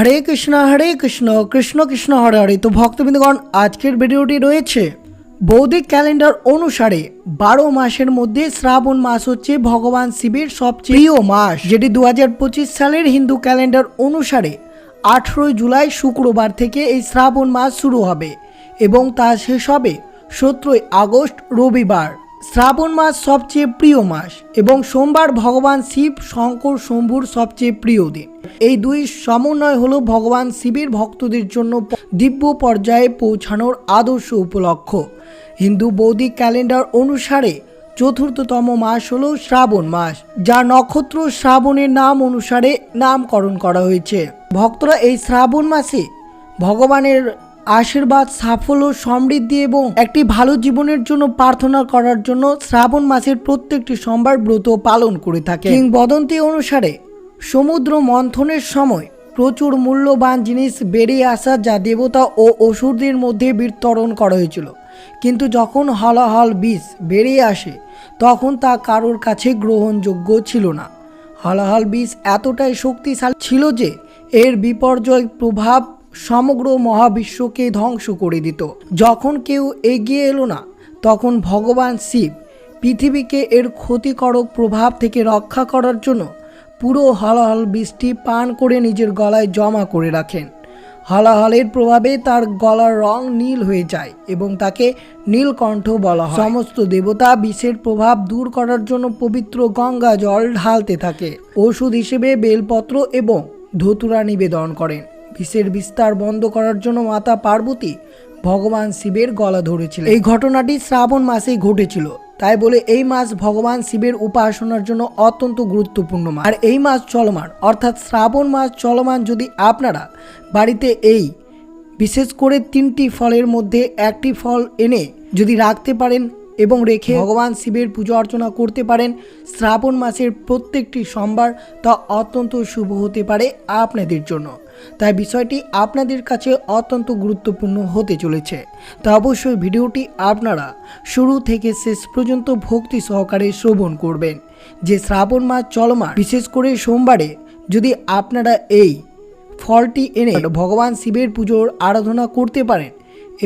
হরে কৃষ্ণ হরে কৃষ্ণ কৃষ্ণ কৃষ্ণ, হরে হরে। তো ভক্তবৃন্দগণ, আজকের ভিডিওটি রয়েছে বৌদ্ধিক ক্যালেন্ডার অনুসারে বারো মাসের মধ্যে শ্রাবণ মাস হচ্ছে ভগবান শিবের সবচেয়ে প্রিয় মাস, যেটি দু হাজার পঁচিশ সালের হিন্দু ক্যালেন্ডার অনুসারে আঠেরোই জুলাই শুক্রবার থেকে এই শ্রাবণ মাস শুরু হবে এবং তা শেষ হবে সতেরোই আগস্ট রবিবার। শ্রাবণ মাস সবচেয়ে প্রিয় মাস এবং সোমবার ভগবান শিব, শঙ্কর, শম্ভুর সবচেয়ে প্রিয় দিন। এই দুই সমন্বয় হলো ভগবান শিবের ভক্তদের জন্য দিব্য পর্যায়ে পৌঁছানোর আদর্শ উপলক্ষ। হিন্দু বৌদ্ধিক ক্যালেন্ডার অনুসারে চতুর্থতম মাস হলো শ্রাবণ মাস, যা নক্ষত্র শ্রাবণের নাম অনুসারে নামকরণ করা হয়েছে। ভক্তরা এই শ্রাবণ মাসে ভগবানের আশীর্বাদ, সাফল্য, সমৃদ্ধি এবং একটি ভালো জীবনের জন্য প্রার্থনা করার জন্য শ্রাবণ মাসের প্রত্যেকটি সোমবার ব্রত পালন করে থাকে। কিংবদন্তি অনুসারে সমুদ্র মন্থনের সময় প্রচুর মূল্যবান জিনিস বেরিয়ে আসা যা দেবতা ও অসুরদের মধ্যে বিতরণ করা হয়েছিল। কিন্তু যখন হলাহল বিষ বেরিয়ে আসে, তখন তা কারোর কাছে গ্রহণযোগ্য ছিল না। হলাহল বিষ এতটাই শক্তিশালী ছিল যে এর বিপর্যয় প্রভাব সমগ্র মহাবিশ্বকে ধ্বংস করে দিত। যখন কেউ এগিয়ে এলো না, তখন ভগবান শিব পৃথিবীকে এর ক্ষতিকারক প্রভাব থেকে রক্ষা করার জন্য পুরো হলাহল বৃষ্টি পান করে নিজের গলায় জমা করে রাখেন। হলাহলের প্রভাবে তার গলার রং নীল হয়ে যায় এবং তাকে নীলকণ্ঠ বলা হয়। সমস্ত দেবতা বিষের প্রভাব দূর করার জন্য পবিত্র গঙ্গা জল ঢালতে থাকে। ওষুধ হিসেবে বেলপত্র এবং ধতুরা নিবেদন করেন। বিষের বিস্তার বন্ধ করার জন্য মাতা পার্বতী ভগবান শিবের গলা ধরেছিল এই ঘটনাটি শ্রাবণ মাসেই ঘটেছিল। তাই বলে এই মাস ভগবান শিবের উপাসনার জন্য অত্যন্ত গুরুত্বপূর্ণ মাস। আর এই মাস চলমান, অর্থাৎ শ্রাবণ মাস চলমান যদি আপনারা বাড়িতে এই বিশেষ করে তিনটি ফলের মধ্যে একটি ফল এনে যদি রাখতে পারেন এবং রেখে ভগবান শিবের পুজো অর্চনা করতে পারেন, শ্রাবণ মাসের প্রত্যেকটি সোমবার তা অত্যন্ত শুভ হতে পারে আপনাদের জন্য। তাই বিষয়টি আপনাদের কাছে অত্যন্ত গুরুত্বপূর্ণ হতে চলেছে। তা অবশ্যই ভিডিওটি আপনারা শুরু থেকে শেষ পর্যন্ত ভক্তি সহকারে শ্রবণ করবেন। যে শ্রাবণ মাস চলমান, বিশেষ করে সোমবারে যদি আপনারা এই ফলটি এনে ভগবান শিবের পুজোর আরাধনা করতে পারেন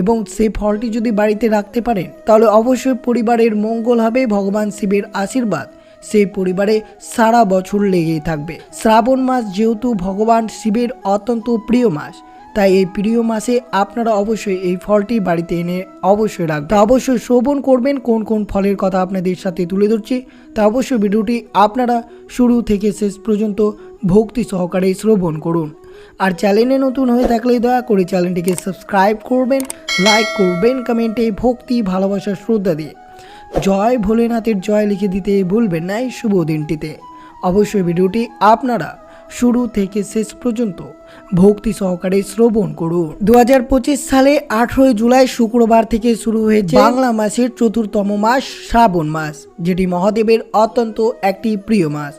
এবং সেই ফলটি যদি বাড়িতে রাখতে পারেন, তাহলে অবশ্যই পরিবারের মঙ্গল হবে, ভগবান শিবের আশীর্বাদ সেই পরিবারে সারা বছর লেগেই থাকবে। শ্রাবণ মাস যেহেতু ভগবান শিবের অত্যন্ত প্রিয় মাস, তাই এই প্রিয় মাসে আপনারা অবশ্যই এই ফলটি বাড়িতে এনে অবশ্যই রাখবেন। তা অবশ্যই শ্রবণ করবেন, কোন কোন ফলের কথা আপনাদের সাথে তুলে ধরছি, তা অবশ্যই ভিডিওটি আপনারা শুরু থেকে শেষ পর্যন্ত ভক্তি সহকারে শ্রবণ করুন। আর চ্যানেলে নতুন হয়ে থাকলে দয়া করে চ্যানেলটিকে সাবস্ক্রাইব করবেন, লাইক করবেন, কমেন্টে ভক্তি, ভালোবাসা, শ্রদ্ধা দিয়ে। জয় ভোলেনাথের জয় লিখে দিতে ভুলবেন না এই শুভ দিনটিতে। অবশ্যই ভিডিওটি আপনারা শুরু থেকে শেষ পর্যন্ত ভক্তি সহকারে শ্রবণ করুন। দু হাজার পঁচিশ সালে আঠেরোই জুলাই শুক্রবার থেকে শুরু হয়েছে বাংলা মাসের চতুর্থম মাস, শ্রাবণ মাস, যেটি মহাদেবের অত্যন্ত একটি প্রিয় মাস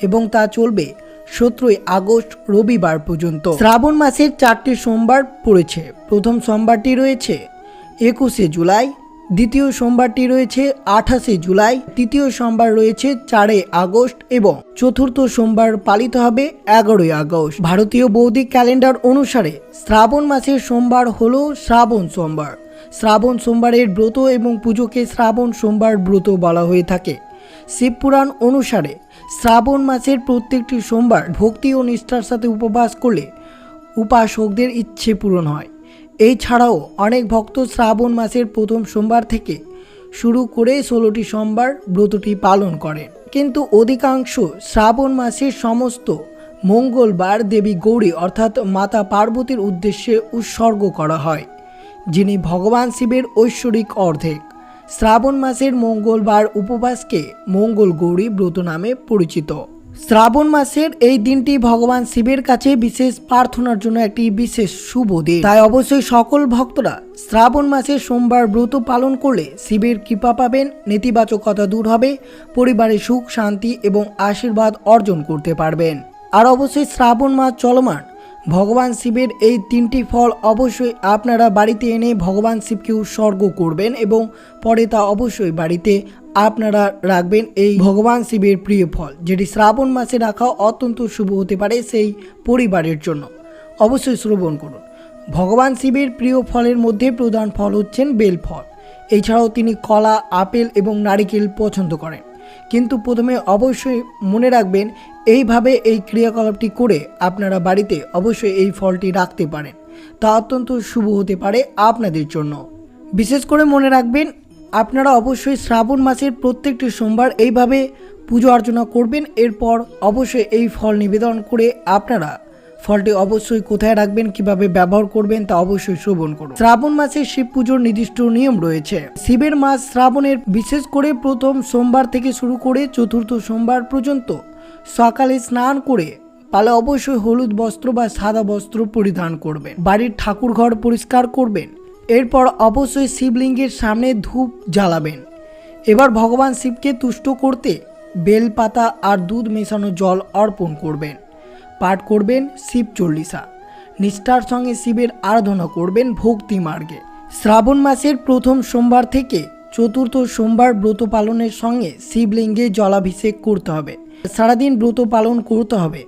এবং তা চলবে সতেরোই আগস্ট রবিবার পর্যন্ত। শ্রাবণ মাসের চারটি সোমবার পড়েছে। প্রথম সোমবারটি রয়েছে একুশে জুলাই দ্বিতীয় সোমবারটি রয়েছে আঠাশে জুলাই, তৃতীয় সোমবার রয়েছে চারে আগস্ট এবং চতুর্থ সোমবার পালিত হবে এগারোই আগস্ট। ভারতীয় বৌদ্ধিক ক্যালেন্ডার অনুসারে শ্রাবণ মাসের সোমবার হল শ্রাবণ সোমবার। শ্রাবণ সোমবারের ব্রত এবং পুজোকে শ্রাবণ সোমবার ব্রত বলা হয়ে থাকে। শিবপুরাণ অনুসারে শ্রাবণ মাসের প্রত্যেকটি সোমবার ভক্তি ও নিষ্ঠার সাথে উপবাস করলে উপাসকদের ইচ্ছে পূরণ হয়। এছাড়াও অনেক ভক্ত শ্রাবণ মাসের প্রথম সোমবার থেকে শুরু করে ষোলোটি সোমবার ব্রতটি পালন করেন। কিন্তু অধিকাংশ শ্রাবণ মাসের সমস্ত মঙ্গলবার দেবী গৌরী অর্থাৎ মাতা পার্বতীর উদ্দেশ্যে উৎসর্গ করা হয়, যিনি ভগবান শিবের ঐশ্বরিক অর্ধেক। শ্রাবণ মাসের মঙ্গলবার উপবাসকে মঙ্গল গৌরী ব্রত নামে পরিচিত। শ্রাবণ মাসের এই দিনটি ভগবান শিবের কাছে বিশেষ প্রার্থনার জন্য একটি বিশেষ শুভ দিন। তাই অবশ্যই সকল ভক্তরা শ্রাবণ মাসের সোমবার ব্রত পালন করলে শিবের কৃপা পাবেন, নেতিবাচকতা দূর হবে, পরিবারে সুখ, শান্তি এবং আশীর্বাদ অর্জন করতে পারবেন। আর অবশ্যই শ্রাবণ মাস চলমান, ভগবান শিবের এই তিনটি ফল অবশ্যই আপনারা বাড়িতে এনে ভগবান শিবকে উৎসর্গ করবেন এবং পরে তা অবশ্যই বাড়িতে আপনারা রাখবেন এই ভগবান শিবের প্রিয় ফল, যেটি শ্রাবণ মাসে রাখা অত্যন্ত শুভ হতে পারে সেই পরিবারের জন্য। অবশ্যই শ্রবণ করুন। ভগবান শিবের প্রিয় ফলের মধ্যে প্রধান ফল হচ্ছেন বেল ফল। এছাড়াও তিনি কলা, আপেল এবং নারিকেল পছন্দ করেন। কিন্তু প্রথমে অবশ্যই মনে রাখবেন, এইভাবে এই ক্রিয়াকলাপটি করে আপনারা বাড়িতে অবশ্যই এই ফলটি রাখতে পারেন। তা অত্যন্ত শুভ হতে পারে আপনাদের জন্য। বিশেষ করে মনে রাখবেন আপনারা অবশ্যই শ্রাবণ মাসের প্রত্যেকটি সোমবার এইভাবে পুজো অর্চনা করবেন। এরপর অবশ্যই এই ফল নিবেদন করে আপনারা ফলটি অবশ্যই কোথায় রাখবেন, কীভাবে ব্যবহার করবেন তা অবশ্যই শ্রবণ করুন। শ্রাবণ মাসে শিব পুজোর নির্দিষ্ট নিয়ম রয়েছে। শিবের মাস শ্রাবণের বিশেষ করে প্রথম সোমবার থেকে শুরু করে চতুর্থ সোমবার পর্যন্ত সকালে স্নান করে পালে অবশ্যই হলুদ বস্ত্র বা সাদা বস্ত্র পরিধান করবেন। বাড়ির ঠাকুর ঘর পরিষ্কার করবেন। এরপর অবশ্যই শিবলিঙ্গের সামনে ধূপ জ্বালাবেন। এবার ভগবান শিবকে তুষ্ট করতে বেলপাতা আর দুধ মেশানো জল অর্পণ করবেন। পাঠ করবেন শিব চল্লিশা। নিষ্ঠার সঙ্গে শিবের আরাধনা করবেন ভক্তি মার্গে। শ্রাবণ মাসের প্রথম সোমবার থেকে চতুর্থ সোমবার ব্রত পালনের সঙ্গে শিবলিঙ্গে জলাভিষেক করতে হবে। সারাদিন ব্রত পালন করতে হবে।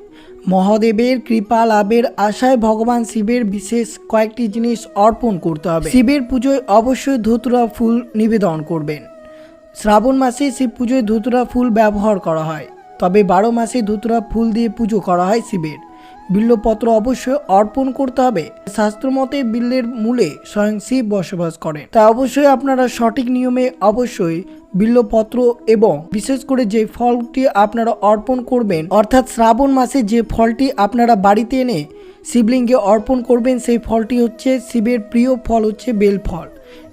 মহাদেবের কৃপা লাভের আশায় ভগবান শিবের বিশেষ কয়েকটি জিনিস অর্পণ করতে হবে। শিবের পুজোয় অবশ্যই ধুতুরা ফুল নিবেদন করবেন। শ্রাবণ মাসে শিব পুজোয় ধুতুরা ফুল ব্যবহার করা হয়। তবে বারো মাসে ধুতুরা ফুল দিয়ে পুজো করা হয় শিবের। বিল্লপত্র অবশ্যই অর্পণ করতে হবে। শাস্ত্রমতে বিল্লের মূলে স্বয়ং শিব বসবাস করেন। তা অবশ্যই আপনারা সঠিক নিয়মে অবশ্যই বিল্লপত্র এবং বিশেষ করে যে ফলটি আপনারা অর্পণ করবেন, অর্থাৎ শ্রাবণ মাসে যে ফলটি আপনারা বাড়িতে এনে শিবলিঙ্গে অর্পণ করবেন, সেই ফলটি হচ্ছে শিবের প্রিয় ফল হচ্ছে বেল ফল।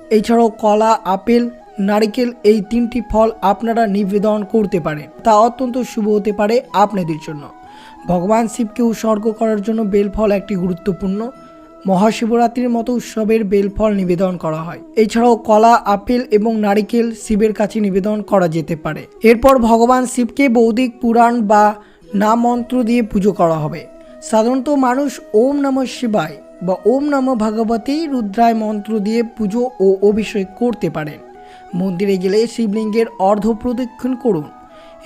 এছাড়াও কলা, আপেল, নারিকেল এই তিনটি ফল আপনারা নিবেদন করতে পারেন। তা অত্যন্ত শুভ হতে পারে আপনাদের জন্য। ভগবান শিবকে উৎসর্গ করার জন্য বেলফল একটি গুরুত্বপূর্ণ। মহাশিবরাত্রির মতো উৎসবের বেলফল নিবেদন করা হয়। এছাড়াও কলা, আপেল এবং নারিকেল শিবের কাছে নিবেদন করা যেতে পারে। এরপর ভগবান শিবকে বৌদিক পুরাণ বা নাম মন্ত্র দিয়ে পুজো করা হবে। সাধারণত মানুষ ওম নম শিবায় বা ওম নম ভগবতী রুদ্রায় মন্ত্র দিয়ে পুজো ও অভিষেক করতে পারেন। মন্দিরে গেলে শিবলিঙ্গের অর্ধ প্রদক্ষিণ করুন।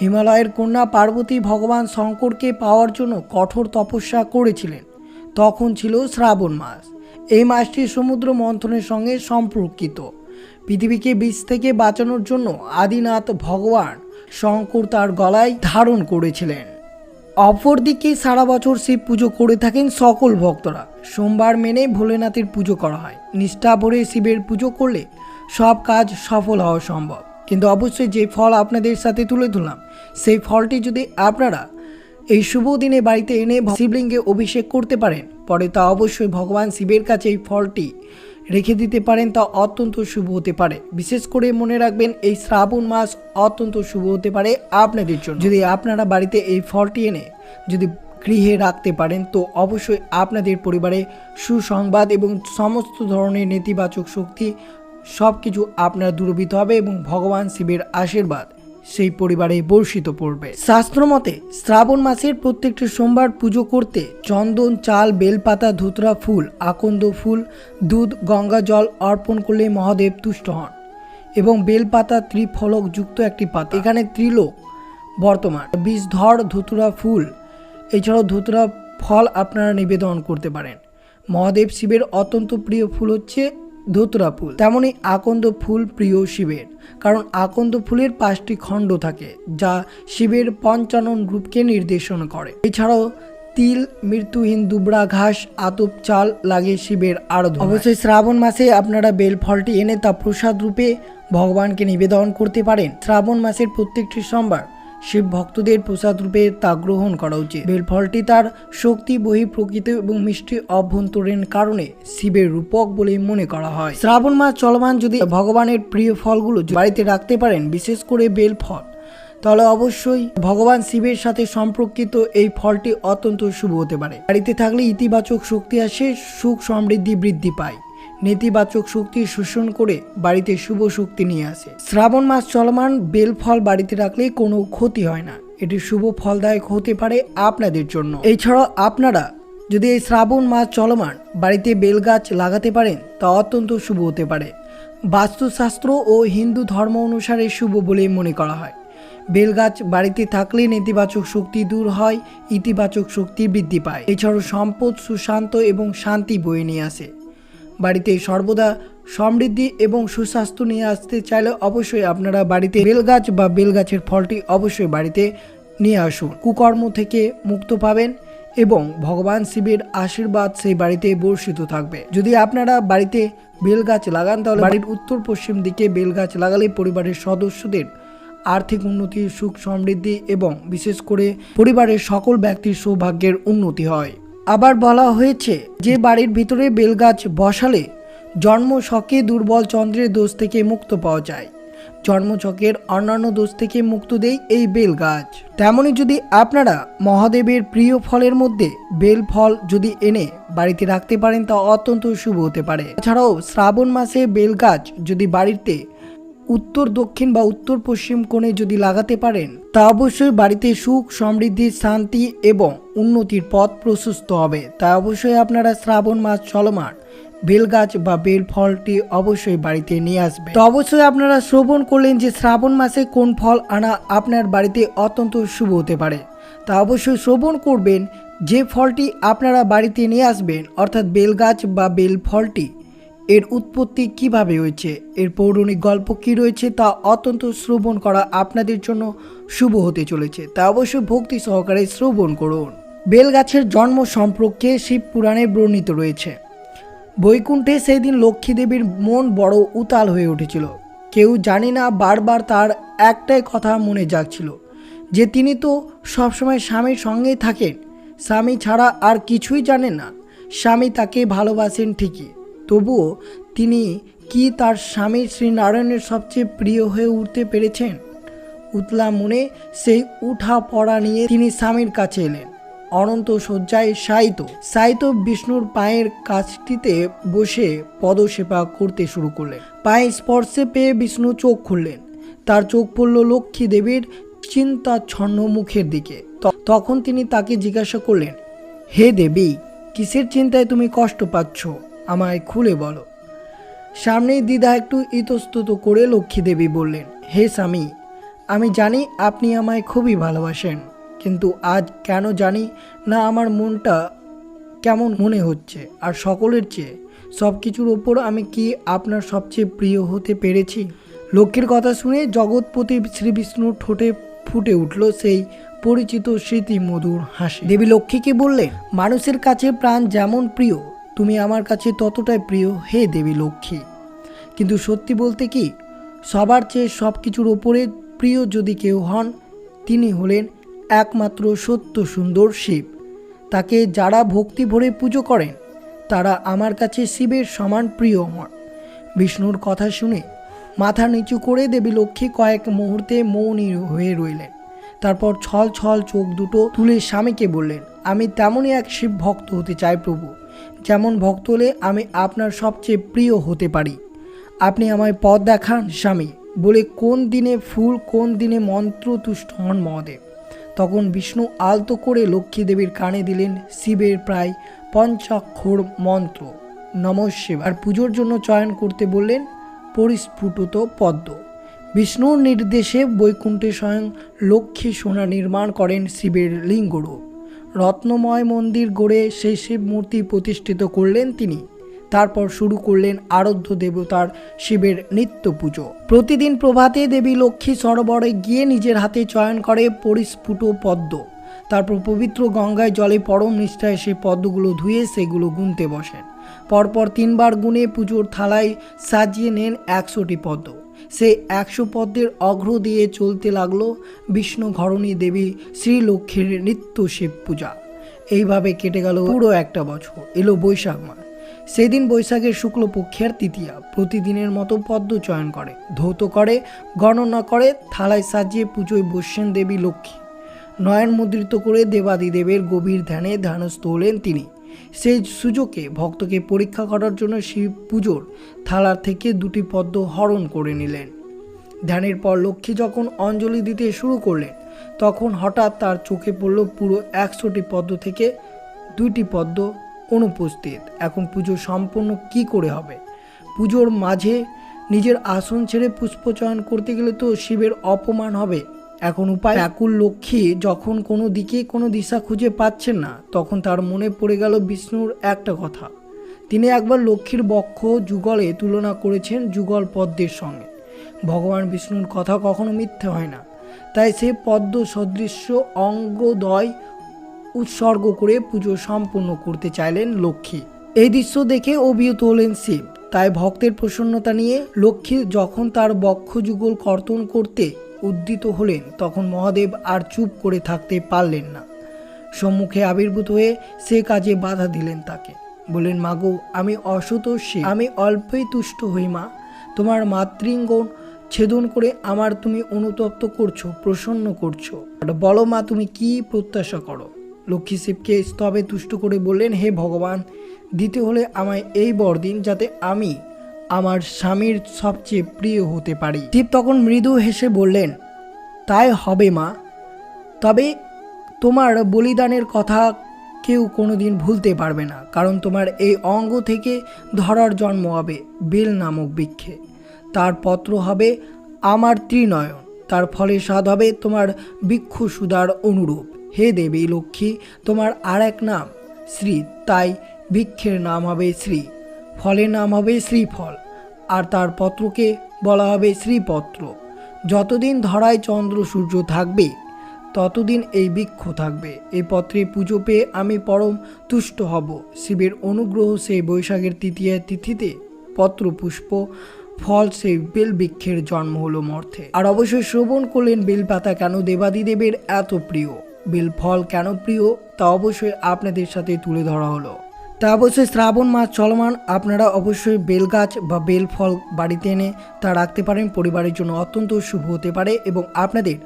হিমালয়ের কন্যা পার্বতী ভগবান শঙ্করকে পাওয়ার জন্য কঠোর তপস্যা করেছিলেন। তখন ছিল শ্রাবণ মাস। এই মাসটি সমুদ্র মন্থনের সঙ্গে সম্পর্কিত। পৃথিবীকে বিষ থেকে বাঁচানোর জন্য আদিনাথ ভগবান শঙ্কর তার গলায় ধারণ করেছিলেন। অপরদিকে সারা বছর শিব পুজো করে থাকেন সকল ভক্তরা। সোমবার মেনে ভোলেনাথের পুজো করা হয়। নিষ্ঠা ভরে শিবের পুজো করলে সব কাজ সফল হওয়া সম্ভব। কিন্তু অবশ্যই যে ফল আপনাদের সাথে তুলে ধরলাম, সেই ফলটি যদি আপনারা এই শুভ দিনে বাড়িতে এনে শিবলিঙ্গে অভিষেক করতে পারেন, পরে তা অবশ্যই ভগবান শিবের কাছে এই ফলটি রেখে দিতে পারেন, তা অত্যন্ত শুভ হতে পারে। বিশেষ করে মনে রাখবেন, এই শ্রাবণ মাস অত্যন্ত শুভ হতে পারে আপনাদের জন্য। যদি আপনারা বাড়িতে এই ফলটি এনে যদি গৃহে রাখতে পারেন, তো অবশ্যই আপনাদের পরিবারে সুসংবাদ এবং সমস্ত ধরনের নেতিবাচক শক্তি সব কিছু আপনার দূরীভূত হবে এবং ভগবান শিবের আশীর্বাদ সেই পরিবারে বর্ষিত পড়বে। শাস্ত্র মতে, শ্রাবণ মাসের প্রত্যেকটি সোমবার পুজো করতে চন্দন, চাল, বেলপাতা, ধুতরা ফুল, আকন্দ ফুল, দুধ, গঙ্গা জল অর্পণ করলে মহাদেব তুষ্ট হন এবং বেলপাতা, ত্রিফলক যুক্ত একটি পাতা। এখানে ত্রিলোক বর্তমান। বিষধর ধুতুরা ফুল, এছাড়াও ধুতুরা ফল আপনারা নিবেদন করতে পারেন। মহাদেব শিবের অত্যন্ত প্রিয় ফুল হচ্ছে ধুতরা ফুল। তেমনই আকন্দ ফুল প্রিয় শিবের, কারণ আকন্দ ফুলের পাঁচটি খণ্ড থাকে, যা শিবের পঞ্চানন রূপকে নির্দেশন করে। এছাড়াও তিল, মৃত্যুহীন দুবরা ঘাস, আতপ চাল লাগে শিবের আরাধনা অবশ্যই শ্রাবণ মাসে আপনারা বেল ফলটি এনে তা প্রসাদ রূপে ভগবানকে নিবেদন করতে পারেন। শ্রাবণ মাসের প্রত্যেকটি সোমবার শিব ভক্তদের প্রসাদ রূপে তা গ্রহণ করা উচিত। বেলফলটি তার শক্তি, বহি প্রকৃতি এবং মিষ্টি অভ্যন্তরীণ কারণে শিবের রূপক বলে মনে করা হয়। শ্রাবণ মাস চলমান যদি ভগবানের প্রিয় ফলগুলো বাড়িতে রাখতে পারেন, বিশেষ করে বেল ফল তাহলে অবশ্যই ভগবান শিবের সাথে সম্পর্কিত এই ফলটি অত্যন্ত শুভ হতে পারে। বাড়িতে থাকলে ইতিবাচক শক্তি আসে, সুখ সমৃদ্ধি বৃদ্ধি পায়। নেতিবাচক শক্তি শোষণ করে বাড়িতে শুভ শক্তি নিয়ে আসে। শ্রাবণ মাস চলমান, বেল ফল বাড়িতে রাখলে কোনো ক্ষতি হয় না। এটি শুভ ফলদায়ক হতে পারে আপনাদের জন্য। এছাড়াও আপনারা যদি এই শ্রাবণ মাস চলমান, বাড়িতে বেল গাছ লাগাতে পারেন, তা অত্যন্ত শুভ হতে পারে। বাস্তুশাস্ত্র ও হিন্দু ধর্ম অনুসারে শুভ বলে মনে করা হয়। বেলগাছ বাড়িতে থাকলে নেতিবাচক শক্তি দূর হয়, ইতিবাচক শক্তি বৃদ্ধি পায়। এছাড়াও সম্পদ সুশান্ত এবং শান্তি বয়ে নিয়ে আসে। বাড়িতে সর্বদা সমৃদ্ধি এবং সুস্বাস্থ্য নিয়ে আসতে চাইলে অবশ্যই আপনারা বাড়িতে বেলগাছ বা বেলগাছের ফলটি অবশ্যই বাড়িতে নিয়ে আসুন। কুকর্ম থেকে মুক্ত পাবেন এবং ভগবান শিবের আশীর্বাদ সেই বাড়িতে বর্ষিত থাকবে। যদি আপনারা বাড়িতে বেলগাছ লাগান, তাহলে বাড়ির উত্তর পশ্চিম দিকে বেলগাছ লাগালে পরিবারের সদস্যদের আর্থিক উন্নতি, সুখ সমৃদ্ধি এবং বিশেষ করে পরিবারের সকল ব্যক্তির সৌভাগ্যের উন্নতি হয়। আবার বলা হয়েছে যে বাড়ির ভিতরে বেলগাছ বসালে জন্মশকে দুর্বল চন্দ্রের দোষ থেকে মুক্ত পাওয়া যায়। জন্মছকের অন্যান্য দোষ থেকে মুক্ত দেয় এই বেল গাছ তেমনই যদি আপনারা মহাদেবের প্রিয় ফলের মধ্যে বেল ফল যদি এনে বাড়িতে রাখতে পারেন তা অত্যন্ত শুভ হতে পারে। এছাড়াও শ্রাবণ মাসে বেল গাছ যদি বাড়িতে উত্তর দক্ষিণ বা উত্তর পশ্চিম কোণে যদি লাগাতে পারেন, তা অবশ্যই বাড়িতে সুখ, সমৃদ্ধি, শান্তি এবং উন্নতির পথ প্রশস্ত হবে। তাই অবশ্যই আপনারা শ্রাবণ মাস চলমান বেল গাছ বা বেল ফলটি অবশ্যই বাড়িতে নিয়ে আসবে তো অবশ্যই আপনারা শ্রবণ করলেন যে শ্রাবণ মাসে কোন ফল আনা আপনার বাড়িতে অত্যন্ত শুভ হতে পারে। তা অবশ্যই শ্রবণ করবেন, যে ফলটি আপনারা বাড়িতে নিয়ে আসবেন, অর্থাৎ বেল গাছ বা বেল ফলটি এর উৎপত্তি কীভাবে হয়েছে? এর পৌরাণিক গল্প কি রয়েছে তা অত্যন্ত শ্রবণ করা আপনাদের জন্য শুভ হতে চলেছে। তা অবশ্যই ভক্তি সহকারে শ্রবণ করুন। বেলগাছের জন্ম সম্পর্কে শিব পুরাণে বর্ণিত রয়েছে। বৈকুণ্ঠে সেই দিন লক্ষ্মী দেবীর মন বড় উতাল হয়ে উঠেছিল। কেউ জানি না বারবার তার একটাই কথা মনে যাচ্ছিল যে তিনি তো সবসময় স্বামীর সঙ্গেই থাকেন। স্বামী ছাড়া আর কিছুই জানেন না। স্বামী তাকে ভালোবাসেন ঠিকই। তবুও তিনি কি তার স্বামী শ্রীনারায়ণের সবচেয়ে প্রিয় হয়ে উঠতে পেরেছেন? উতলা মনে সেই উঠা পড়া নিয়ে তিনি স্বামীর কাছে এলেন। অনন্ত শয্যায় সাইত সাইত বিষ্ণুর পায়ের কাছটিতে বসে পদসেবা করতে শুরু করলেন। পায়ে স্পর্শে পেয়ে বিষ্ণু চোখ খুললেন। তার চোখ পড়ল লক্ষ্মী দেবীর চিন্তাচ্ছন্ন মুখের দিকে। তখন তিনি তাকে জিজ্ঞাসা করলেন, হে দেবী, কিসের চিন্তায় তুমি কষ্ট পাচ্ছ? আমায় খুলে বলো। সামনেই দিদা একটু ইতস্তত করে লক্ষ্মী দেবী বললেন, হে স্বামী, আমি জানি আপনি আমায় খুবই ভালোবাসেন, কিন্তু আজ কেন জানি না আমার মনটা কেমন মনে হচ্ছে, আর সকলের চেয়ে সব কিছুর ওপর আমি কি আপনার সবচেয়ে প্রিয় হতে পেরেছি? লক্ষ্মীর কথা শুনে জগৎপতি শ্রী বিষ্ণুর ঠোঁটে ফুটে উঠল সেই পরিচিত স্মৃতি মধুর হাসি। দেবী লক্ষ্মীকে বললেন, মানুষের কাছে প্রাণ যেমন প্রিয় তুমি আমার কাছে ততটাই প্রিয়, হে দেবী লক্ষ্মী। কিন্তু সত্যি বলতে কি, সবার চেয়ে সব কিছুর ওপরে প্রিয় যদি কেউ হন, তিনি হলেন একমাত্র সত্য সুন্দর শিব। তাকে যারা ভক্তি ভরে পুজো করেন, তারা আমার কাছে শিবের সমান প্রিয় হন। বিষ্ণুর কথা শুনে মাথা নিচু করে দেবী লক্ষ্মী কয়েক মুহূর্তে মৌনী হয়ে রইলেন। তারপর ছল ছল চোখ দুটো তুলে স্বামীকে বললেন, আমি তেমনই এক শিব ভক্ত হতে চাই প্রভু। যেমন ভক্ত হলে আমি আপনার সবচেয়ে প্রিয় হতে পারি। আপনি আমায় পথ দেখান, স্বামী। বলে কোন দিনে ফুল, কোন দিনে মন্ত্র তুষ্ট হন মহাদেব। তখন বিষ্ণু আলতো করে লক্ষ্মী দেবীর কানে দিলেন শিবের প্রায় পঞ্চাক্ষর মন্ত্র। নম শিব। আর পুজোর জন্য চয়ন করতে বললেন পরিস্ফুটত পদ্ম। বিষ্ণুর নির্দেশে বৈকুণ্ঠে স্বয়ং লক্ষ্মী সোনা নির্মাণ করেন শিবের লিঙ্গরূপ। রত্নময় মন্দির গড়ে সেই শিব মূর্তি প্রতিষ্ঠিত করলেন তিনি। তারপর শুরু করলেন আরাধ্য দেবতার শিবের নিত্য পুজো। প্রতিদিন প্রভাতে দেবী লক্ষ্মী সরোবরে গিয়ে নিজের হাতে চয়ন করে পরিস্ফুট পদ্ম। তারপর পবিত্র গঙ্গায় জলে পরম নিষ্ঠায় সেই পদ্মগুলো ধুয়ে সেগুলো গুনতে বসেন। পরপর তিনবার গুনে পুজোর থালায় সাজিয়ে নেন একশোটি পদ্ম। সেই একশো পদ্মের অগ্র দিয়ে চলতে লাগল বিষ্ণু ঘরণী দেবী শ্রীলক্ষ্মীর নিত্য শিব পূজা। এইভাবে কেটে গেল পুরো একটা বছর, এলো বৈশাখ মাস। সেদিন বৈশাখের শুক্লপক্ষের তৃতীয়া, প্রতিদিনের মতো পদ্ম চয়ন করে, ধৌত করে, গণনা করে, থালায় সাজিয়ে পুজোয় বসছেন দেবী লক্ষ্মী। নয়ন মুদ্রিত করে দেবাদিদেবের গভীর ধ্যানে ধ্যানস্থ হলেন তিনি। সেই সুযোগে ভক্তকে পরীক্ষা করার জন্য শিব পুজোর থালা থেকে দুটি পদ্ম হরণ করে নিলেন। ধ্যানের পর লক্ষ্মী যখন অঞ্জলি দিতে শুরু করলেন, তখন হঠাৎ তার চোখে পড়ল পুরো একশোটি পদ্ম থেকে দুইটি পদ্ম অনুপস্থিত। এখন পুজো সম্পূর্ণ কি করে হবে? পুজোর মাঝে নিজের আসন ছেড়ে পুষ্পচয়ন করতে গেলে তো শিবের অপমান হবে। এখন উপায়? ব্যাকুল লক্ষ্মী যখন কোনো দিকে কোনো দিশা খুঁজে পাচ্ছেন না, তখন তার মনে পড়ে গেল বিষ্ণুর একটা কথা। তিনি একবার লক্ষ্মীর বক্ষ যুগলে তুলনা করেছেন যুগল পদ্মের সঙ্গে। ভগবান বিষ্ণুর কথা কখনো মিথ্যে হয় না। তাই সে পদ্ম সদৃশ্য অঙ্গদয় উৎসর্গ করে পুজো সম্পন্ন করতে চাইলেন লক্ষ্মী। এই দৃশ্য দেখে অভিভূত হলেন শিব। তাই ভক্তের প্রসন্নতা নিয়ে লক্ষ্মী যখন তার বক্ষ যুগল কর্তন করতে উদ্দিত হলেন, তখন মহাদেব আর চুপ করে থাকতে পারলেন না। সম্মুখে আবির্ভূত হয়ে সে কাজে বাধা দিলেন তাকে। বললেন, মাগো, আমি অসতোষী আমি অল্পই তুষ্ট হই মা। তোমার মাতৃঙ্গন ছেদন করে আমার তুমি অনুতপ্ত করছ, প্রসন্ন করছ। বলো মা, তুমি কি প্রত্যাশা করো? লক্ষ্মী শিবকে স্তবে তুষ্ট করে বললেন, হে ভগবান দিতে হলে আমায় এই বরদিন যাতে আমি আমার স্বামীর সবচেয়ে প্রিয় হতে পারি। শিব তখন মৃদু হেসে বললেন, তাই হবে মা। তবে তোমার বলিদানের কথা কেউ কোনোদিন ভুলতে পারবে না, কারণ তোমার এই অঙ্গ থেকে ধরার জন্ম হবে বেল নামক বৃক্ষে। তার পত্র হবে আমার ত্রিনয়ন। তার ফলে স্বাদ হবে তোমার বৃক্ষ সুদার অনুরূপ। হে দেবী লক্ষ্মী, তোমার আর এক নাম শ্রী, তাই বৃক্ষের নাম হবে শ্রী, ফলের নাম হবে শ্রীফল, আর তার পত্রকে বলা হবে শ্রীপত্র। যতদিন ধরায় চন্দ্র সূর্য থাকবে, ততদিন এই বৃক্ষ থাকবে। এই পত্রে পুজো পেয়ে আমি পরম তুষ্ট হব। শিবের অনুগ্রহ সেই বৈশাখের তৃতীয় তিথিতে পত্র পুষ্প ফল সেই বেল বৃক্ষের জন্ম হলো মর্থে। আর অবশ্যই শ্রবণ করলেন বেলপাতা কেন দেবাদিদেবের এত প্রিয়? বেল ফল কেন প্রিয়? তা অবশ্যই আপনাদের সাথে তুলে ধরা হলো। তা অবশ্যই শ্রাবণ মাস চলমান। আপনারা অবশ্যই বেল গাছ বা বেল ফল বাড়িতে এনে তা রাখতে পারেন। পরিবারের জন্য অত্যন্ত শুভ হতে পারে এবং আপনাদের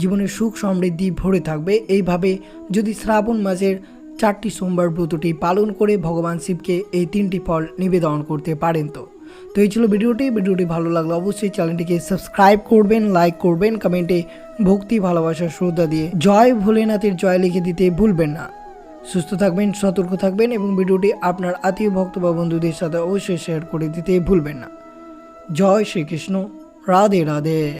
জীবনে সুখ সমৃদ্ধি ভরে থাকবে। এইভাবে যদি শ্রাবণ মাসের চারটি সোমবার ব্রতটি পালন করে ভগবান শিবকে এই তিনটি ফল নিবেদন করতে পারেন তো। তো এই ছিল ভিডিওটি। ভিডিওটি ভালো লাগলে অবশ্যই চ্যানেলটিকে সাবস্ক্রাইব করবেন, লাইক করবেন, কমেন্টে ভক্তি, ভালোবাসা, শ্রদ্ধা দিয়ে জয় ভোলেনাথের জয় লিখে দিতে ভুলবেন না। সুস্থ থাকবেন, সতর্ক থাকবেন এবং ভিডিওটি আপনার আত্মীয়, ভক্ত বা বন্ধুদের সাথে অবশ্যই শেয়ার করে দিতে ভুলবেন না। জয় শ্রীকৃষ্ণ। রাধে রাধে।